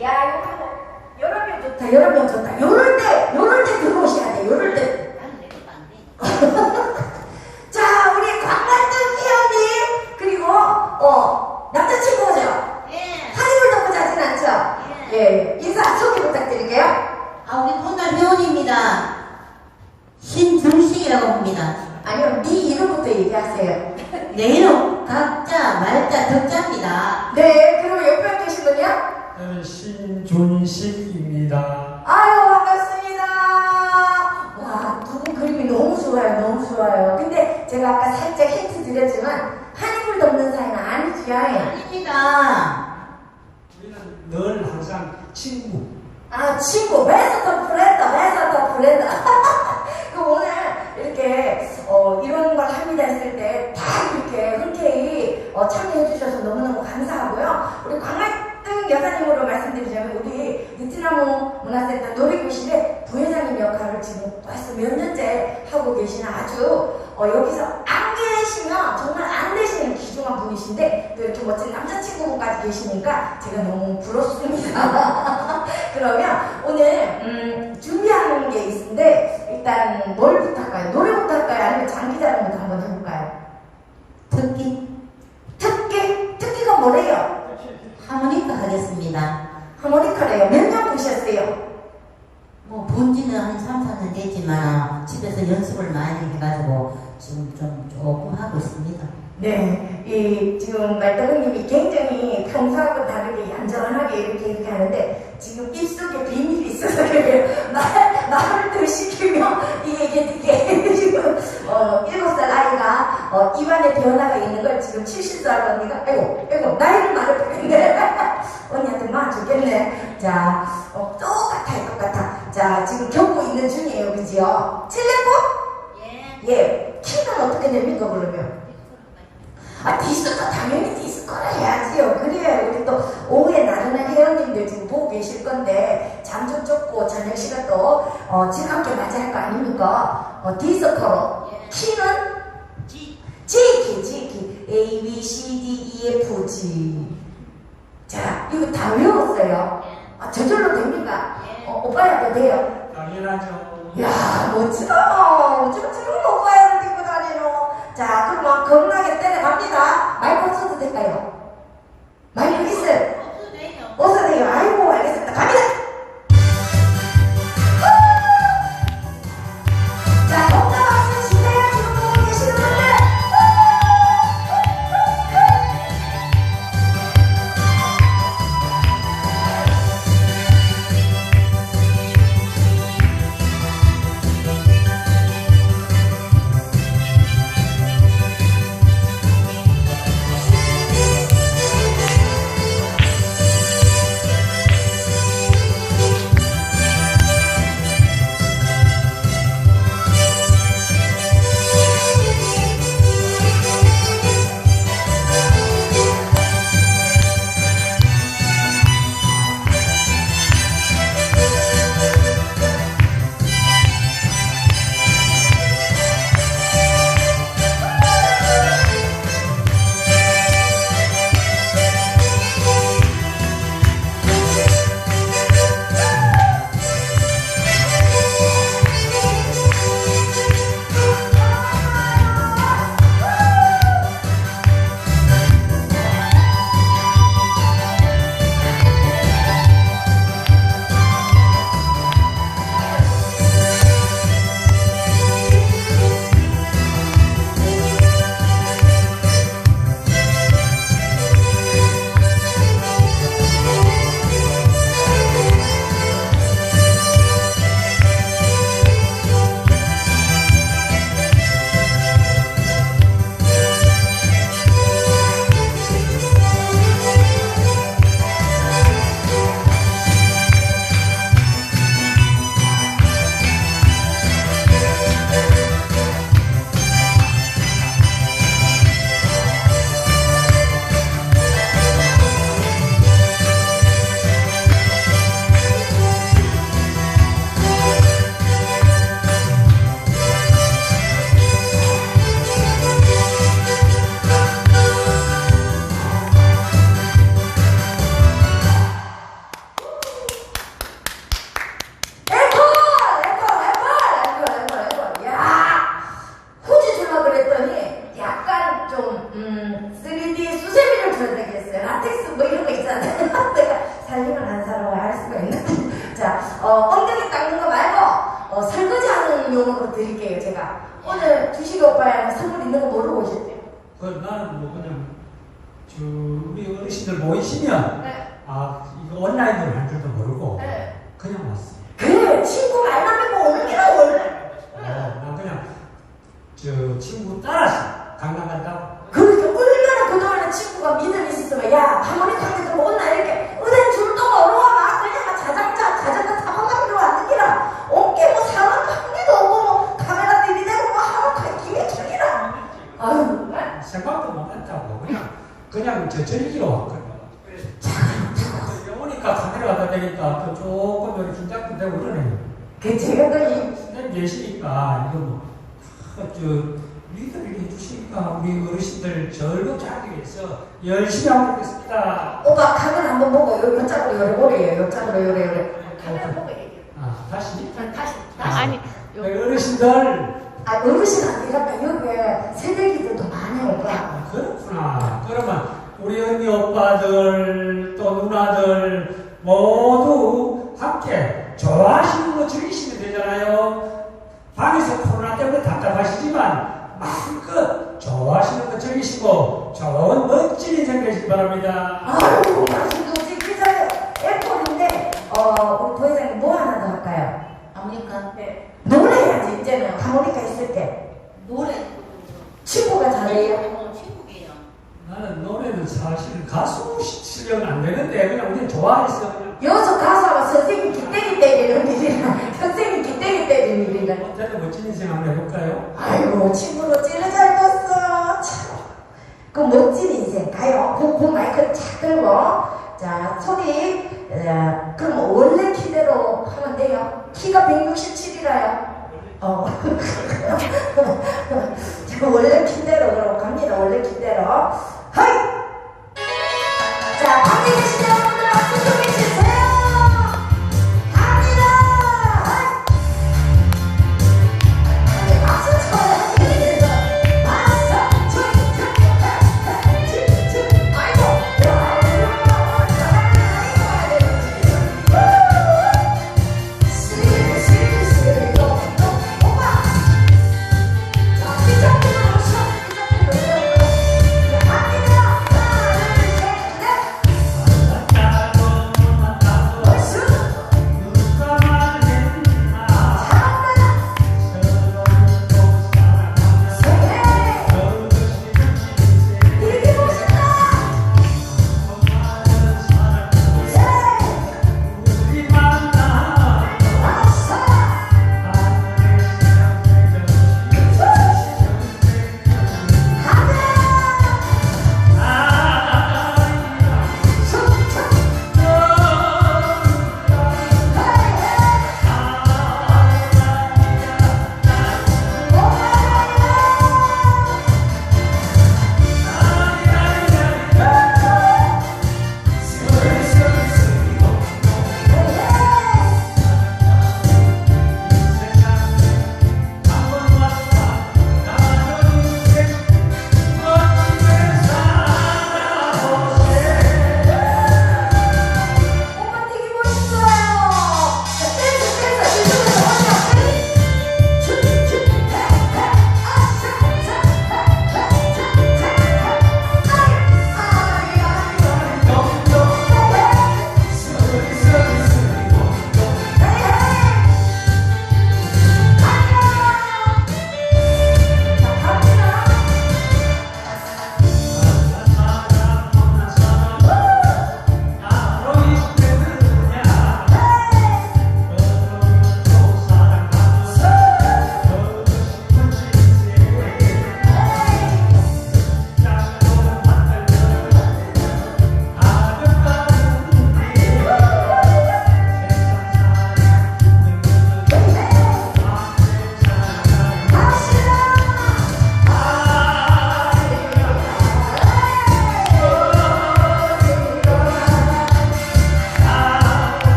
야, 요거 여러 명 좋다, 여러 명 좋다. 요럴 때, 요럴 때 들어오셔야 돼, 요럴 때. 자, 우리 광갈등 회원님, 그리고, 어, 남자친구죠? 예. 한입을 덮고 자진 않죠? 예, 인사 소개 부탁드릴게요. 아, 우리 본달 회원입니다. 신중식이라고 합니다. 아니요, 네 이름부터 얘기하세요. 내 이름 각자 말자 덕자입니다. 네, 그리고 옆에 계신 분이요? 어, 신존식입니다. 아유 반갑습니다. 와, 두 분 그림이 너무 좋아요, 너무 좋아요. 근데 제가 아까 살짝 힌트 드렸지만 한 입을 덮는 사이는 아니지요. 아닙니다. 우리는 늘 항상 친구. 아 친구, 메서더 프렌더, 메서더 프렌더. 그 오늘 이렇게 어, 이런 걸 합니다 했을 때 다 이렇게 흔쾌히 어, 참여해 주셔서 너무너무 감사하고요. 우리 광활등 여사님으로 말씀드리자면 우리 베트남 문화센터 놀이교실의 부회장님 역할을 지금 벌써 몇 년째 하고 계시는 아주 어, 여기서 안 계시면 정말 안 되시는 귀중한 분이신데 또 이렇게 멋진 남자친구분까지 계시니까 제가 너무 부럽습니다. 그러면 오늘 음, 준비하는 게 있는데 일단 뭘부터 할까요? 노래부터 할까요? 아니면 장기 자랑부터 한번 해볼까요? 특기? 특기가 뭐래요? 하모니카 하겠습니다. 하모니카래요. 몇 년 보셨어요? 뭐 본지는 한 3, 4년 됐지만 집에서 연습을 많이 해가 지금 좀 조금 하고 있습니다. 네, 이 지금 말떡님이 굉장히 평소하고 다르게 얌전하게 이렇게 이렇게 하는데 지금 입속에 비밀이 있어서 그래요. 말 말을 더 시키면 이게 이게 지금 어 일곱 살 아이가 어 입안에 변화가 있는 걸 지금 70살 언니가 아이고 아이고 나이를 말해보겠네 언니한테 맞주겠네. 자, 어, 똑같아요, 똑같아. 자, 지금 겪고 있는 중이에요, 그지요? 칠레포? 예. 예, 어떻게 됩니까 그러면? 아, 디스코 당연히 디스코를 해야지요. 그래야 우리 또 오후에 나르는 회원님들 지금 보고 계실 건데 잠좀 쫓고 저녁 시간 또 어, 즐겁게 맞이할 거 아닙니까? 어, 디스코로 키는 지. G키, G키 A, B, C, D, E, F, G 자, 이거 다 외웠어요. 아, 저절로 됩니까? 어, 오빠야도 돼요. 당연하죠. 야, 멋지다. 어쩜 저런 다니노. 자, 그러면 겁나게 때려갑니다. 마이크 없어도 될까요? 마이크 있어요. 없어도 돼요. 모이시면 네. 아 이거 온라인으로 할 줄도 모르고 네. 그냥 왔어. 그래 친구 말만 믿고 오는 게라 원래. 어, 난 그냥 저 친구 따라서 강남 간다고. 그렇게 얼마나 그동안에 친구가 믿음이 있었으면 야 하모니 카페도 먹었나 이렇게 은행 줄 동안 올라와 그냥 막 자전거 자전거 타고 가기로 왔는 기라 어깨 뭐 사람 한 개도 없고 뭐 카메라 들이대고 뭐 하모니 기회 저기라 아유 정말 생각도 못 했다고 그냥 그냥 저 즐기러 왔거든. 여기 오니까 카메라 갖다 대니까 또 조금 여기 긴장도 되고 그러네. 그 제가 그이 선생님 계시니까 이거 뭐, 아, 저 리더를 해주시니까 우리 어르신들 즐겁게 위해서 열심히 하고 있겠습니다. 오빠 카메라 한번 보고 요 요래 오래 요짝으로 요래 요래. 카메라 보고 얘기해. 아 다시? 다시 아니, 네, 어르신들. 아 어르신 아니랄까 여기 새내기들도 많이 오빠. 아, 그렇구나. 그러면 우리 언니 오빠들 또 누나들 모두 함께 좋아하시는 거 즐기시면 되잖아요. 방에서 코로나 때문에 답답하시지만 마음껏 좋아하시는 거 즐기시고 좋은 멋진 인생 되시기 바랍니다. 아유, 우리 기자요. 애플인데, 어, 우리 부회장님 뭐 하나 더 할까요? 아무니까 네. 노래해야지, 이제는. 하모니카 있을 때. 노래 친구가 잘해요. 친구예요. 나는 노래는 사실 가수 실력은 안 되는데 그냥 우리 그냥 여기서 가수하고 선생님 기대기 때리는 일이라, 선생님 기대기 때리는 일이라. 어쨌든 멋진 인생 한번 해볼까요? 아이고, 친구로 찔러 잘 떴어. 참. 그 멋진 인생 가요. 그, 그 들고. 자, 소리. 어, 그럼 원래 키대로 하면 돼요. 키가 167이라요. 어. 자, 원래 키대로 그럼 갑니다. 원래 키대로.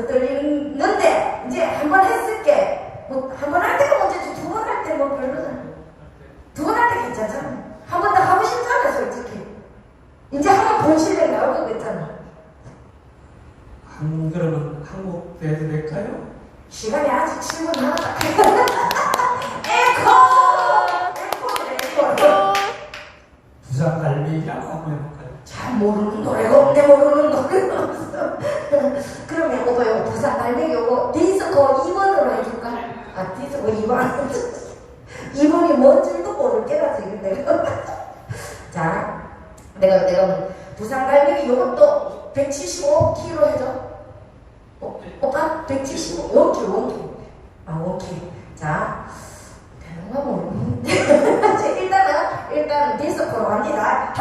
Entonces, 아, 대단한 모르는데. 일단은, 일단 디스코로 갑니다.